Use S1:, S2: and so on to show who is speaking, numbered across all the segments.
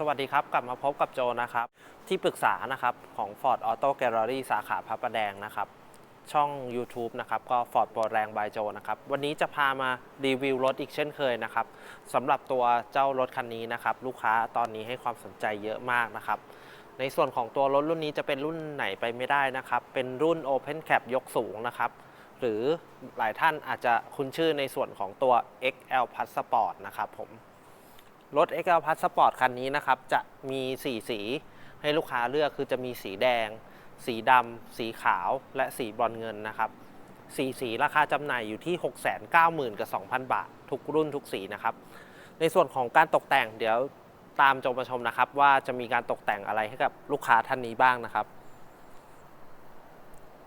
S1: สวัสดีครับ กลับมาพบกับโจนะครับ ที่ปรึกษานะครับของ Ford Auto Gallery สาขาพระประแดงนะครับ ช่อง YouTube นะครับ ก็ Ford โปรแรงบายโจนะครับ วันนี้จะพามารีวิวรถอีกเช่นเคยนะครับสำหรับตัวเจ้ารถคันนี้นะครับ ลูกค้าตอนนี้ให้ความสนใจเยอะมากนะครับ ในส่วนของตัวรถรุ่นนี้จะเป็นรุ่นไหนไปไม่ได้นะครับ เป็นรุ่น Open Cap ยกสูงนะครับหรือหลายท่านอาจจะคุ้นชื่อในส่วนของตัว XL Plus Sport นะครับผม รถ XL Plus Sport คันนี้นะครับ จะมี 4 สีให้ลูกค้าเลือกคือจะมีสีแดง สีดำ สีขาวและสีบรอนเงินนะครับสีสีราคาจำหน่ายอยู่ที่ 690,000 กับ 2,000 บาท ทุกรุ่นทุกสีนะครับ ในส่วนของการตกแต่งเดี๋ยวตามจงมาชมนะครับ ว่าจะมีการตกแต่งอะไรให้กับลูกค้าท่านนี้บ้างนะครับ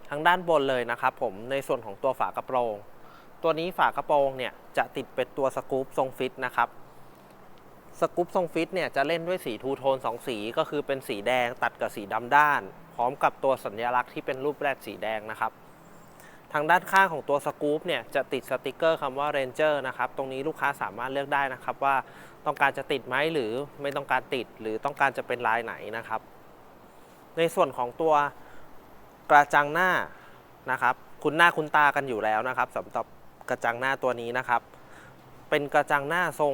S1: ทางด้านบนเลยนะครับ ผมในส่วนของตัวฝากระโปรง ตัวนี้ฝากระโปรงเนี่ยจะติดเป็นตัวสกู๊ปทรงฟิตนะครับ สกู๊ปทรงฟิตเนี่ยจะเล่นด้วยสีทูโทน2 สีก็คือเป็นสีแดงตัดกับสีดำด้าน พร้อมกับตัวสัญลักษณ์ที่เป็นรูปแรกสีแดงนะครับ ทางด้านข้างของตัวสกู๊ปเนี่ยจะติดสติกเกอร์คำว่า Ranger นะครับ ตรงนี้ลูกค้าสามารถเลือกได้นะครับว่าต้องการจะติดไหมหรือไม่ต้องการติดหรือต้องการจะเป็นลายไหนนะครับ ในส่วนของตัวกระจังหน้านะครับ คุณหน้าคุณตากันอยู่แล้วนะครับสำหรับกระจังหน้าตัวนี้นะครับ เป็นกระจังหน้าทรง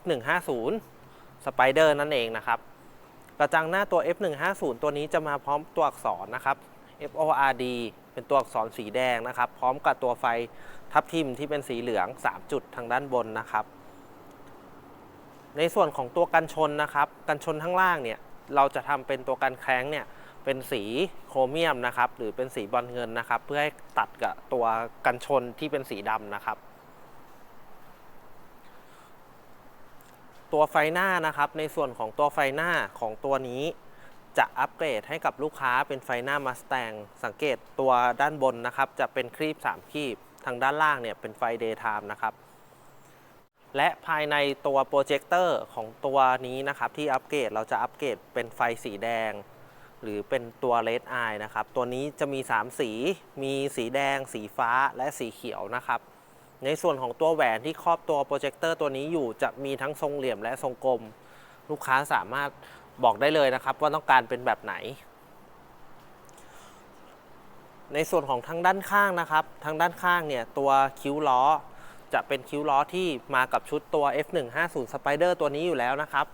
S1: F150 Spider นั่นเองนะครับ กระจังหน้าตัว F150 ตัวนี้จะมาพร้อมตัวอักษรนะครับ FORD เป็นตัวอักษรสีแดงนะครับ พร้อมกับตัวไฟทับทิมที่เป็นสีเหลือง 3 จุดทางด้านบนนะครับ ในส่วนของตัวกันชนนะครับ กันชนข้างล่างเนี่ยเราจะทำเป็นตัวกันแข้งเนี่ยเป็นสีโครเมียมนะครับ หรือเป็นสีบอลเงินนะครับ เพื่อให้ตัดกับตัวกันชนที่เป็นสีดำนะครับ ตัวไฟหน้านะครับ ในส่วนของตัวไฟหน้าของตัวนี้จะอัปเกรดให้กับลูกค้าเป็นไฟหน้า Mustang สังเกตตัวด้านบนนะครับ จะเป็นครีบ 3 ครีบ ทางด้านล่างเนี่ยเป็นไฟ Daytime นะครับ และภายในตัวโปรเจคเตอร์ของตัวนี้นะครับ ที่อัปเกรดเราจะอัปเกรดเป็นไฟสีแดง หรือเป็นตัว Red Eye นะครับ ตัวนี้จะมี 3 สี มีสีแดง สีฟ้าและสีเขียวนะครับ ในส่วนของตัวแหวนที่ครอบตัวโปรเจคเตอร์ตัวนี้อยู่จะมีทั้งทรงเหลี่ยมและทรงกลม ลูกค้าสามารถบอกได้เลยนะครับ ว่าต้องการเป็นแบบไหน ในส่วนของทางด้านข้างนะครับ ทางด้านข้างเนี่ยตัวคิ้วล้อ จะเป็นคิ้วล้อที่มากับชุดตัว F150 Spider ตัวนี้อยู่แล้วนะครับ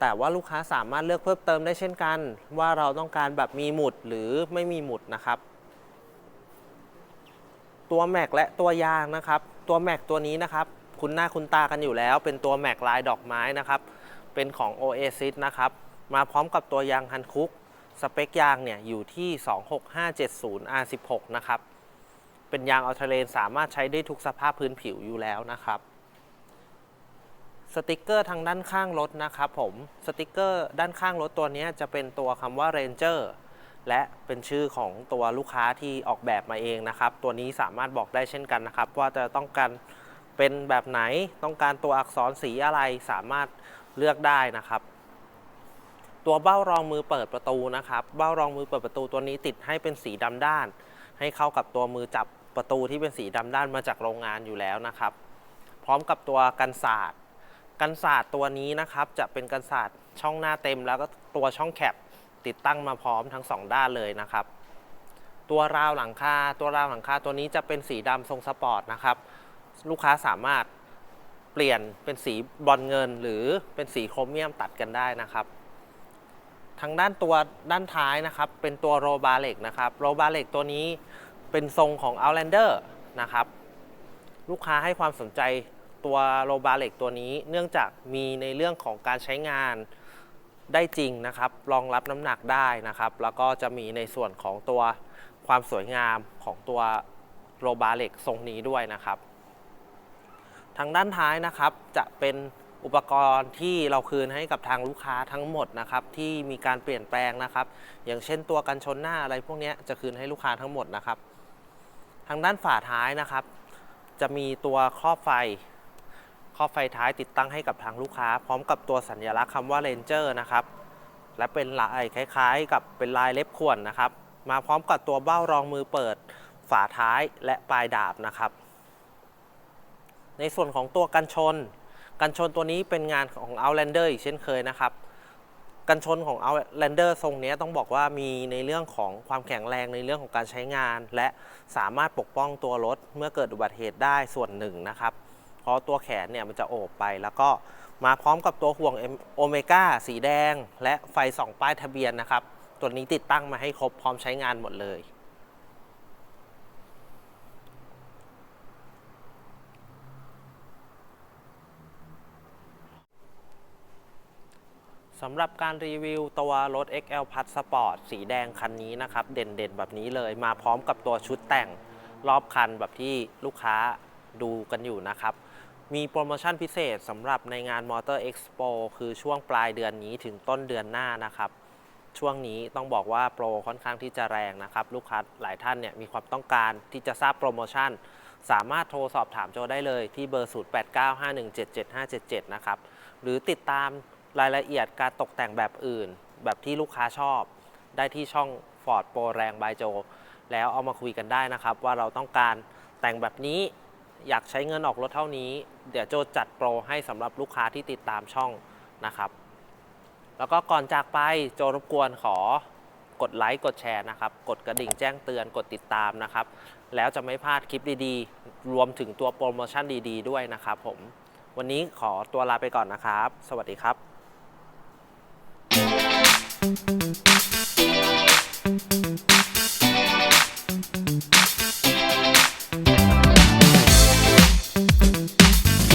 S1: แต่ว่าลูกค้าสามารถเลือกเพิ่มเติมได้เช่นกัน ว่าเราต้องการแบบมีหมุดหรือไม่มีหมุดนะครับตัวแม็กและตัวยางนะครับ ตัวแม็กตัวนี้นะครับคุณหน้าคุณตากันอยู่แล้ว เป็นตัวแม็กลายดอกไม้นะครับ เป็นของ Oasis นะครับ มาพร้อมกับตัวยางฮันคุก สเปคยางเนี่ยอยู่ที่ 26570 R16 นะครับ เป็นยางอัลเทอร์เลนสามารถใช้ได้ทุกสภาพพื้นผิวอยู่แล้วนะครับ สติกเกอร์ทางด้านข้างรถนะครับผม สติกเกอร์ด้านข้างรถตัวนี้จะเป็นตัวคำว่า Ranger และเป็นชื่อของตัวลูกค้าที่ออกแบบมาเองนะครับ ตัวนี้สามารถบอกได้เช่นกันนะครับ ว่าจะต้องการเป็นแบบไหนต้องการตัวอักษรสีอะไรสามารถเลือกได้นะครับ ตัวเบ้ารองมือเปิดประตูนะครับ เบ้ารองมือเปิดประตูตัวนี้ติดให้เป็นสีดำด้าน ให้เข้ากับตัวมือจับประตูที่เป็นสีดำด้านมาจากโรงงานอยู่แล้วนะครับ พร้อมกับตัวกันศาสตร์กันศาสตร์ตัวนี้นะครับ จะเป็นกันศาสตร์ช่องหน้าเต็มแล้วก็ตัวช่องแคป ติดตั้งมาพร้อมทั้งสองด้านเลยนะครับ ตัวราวหลังคาตัวราวหลังคาตัวนี้จะเป็นสีดำทรงสปอร์ตนะครับ ลูกค้าสามารถเปลี่ยนเป็นสีบอลเงิน หรือเป็นสีโครเมียมตัดกันได้นะครับทางด้านตัวด้านท้ายนะครับ เป็นตัวโรบาเล็กนะครับโรบาเล็กตัวนี้เป็นทรงของ Outlander นะครับ ลูกค้าให้ความสนใจตัวโรบาเล็กตัวนี้ เนื่องจากมีในเรื่องของการใช้งาน ได้จริงนะครับ รองรับน้ำหนักได้นะครับ แล้วก็จะมีในส่วนของตัวความสวยงามของตัวโรบาเล็กทรงนี้ด้วยนะครับ ทางด้านท้ายนะครับจะเป็นอุปกรณ์ที่เราคืนให้กับทางลูกค้าทั้งหมดนะครับ ที่มีการเปลี่ยนแปลงนะครับ อย่างเช่นตัวกันชนหน้าอะไรพวกนี้จะคืนให้ลูกค้าทั้งหมดนะครับ ทางด้านฝาท้ายนะครับ จะมีตัวครอบไฟ ครอบไฟท้ายติดตั้งให้กับทางลูกค้า พร้อมกับตัวสัญลักษณ์คำว่า Ranger นะครับ และเป็นลายคล้ายๆ กับเป็นลายเล็บข่วนนะครับ มาพร้อมกับตัวเบ้ารองมือเปิด ฝาท้ายและปลายดาบนะครับ ในส่วนของตัวกันชน กันชนตัวนี้เป็นงานของ Outlander อีกเช่นเคยนะครับ กันชนของ Outlander ทรงนี้ต้องบอกว่ามีในเรื่องของความแข็งแรงในเรื่องของการใช้งาน และสามารถปกป้องตัวรถเมื่อเกิดอุบัติเหตุได้ส่วนหนึ่งนะครับ ราะตัวแขนเนี่ยมันจะโอบไป แล้วก็มาพร้อมกับตัวห่วงโอเมก้าสีแดง และไฟส่องป้ายทะเบียนนะครับ ตัวนี้ติดตั้งมาให้ครบพร้อมใช้งานหมดเลย สำหรับการรีวิวตัวรถ XL Plus Sport สีแดงคันนี้นะครับ เด่นๆ แบบนี้เลยมาพร้อมกับตัวชุดแต่งรอบคันแบบที่ลูกค้าดูกันอยู่นะครับ มีโปรโมชั่นพิเศษสำหรับในงาน Motor Expo คือช่วงปลายเดือนนี้ถึงต้นเดือนหน้านะครับ ช่วงนี้ต้องบอกว่าโปรค่อนข้างที่จะแรงนะครับ ลูกค้าหลายท่านเนี่ยมีความต้องการที่จะทราบโปรโมชั่น สามารถโทรสอบถามโจได้เลยที่เบอร์ 0895177577 นะครับ หรือติดตามรายละเอียดการตกแต่งแบบอื่น แบบที่ลูกค้าชอบ ได้ที่ช่อง Ford Pro แรงบายโจ แล้วเอามาคุยกันได้นะครับ ว่าเราต้องการแต่งแบบนี้ อยากใช้เงินออกรถเท่านี้ เดี๋ยวโจจัดโปรให้สำหรับลูกค้าที่ติดตามช่องนะครับ แล้วก็ก่อนจากไปโจรบกวนขอกดไลค์กดแชร์นะครับ กดกระดิ่งแจ้งเตือนกดติดตามนะครับ แล้วจะไม่พลาดคลิปดีๆ รวมถึงตัวโปรโมชั่นดีๆ ด้วยนะครับผม วันนี้ขอตัวลาไปก่อนนะครับ สวัสดีครับ
S2: Thank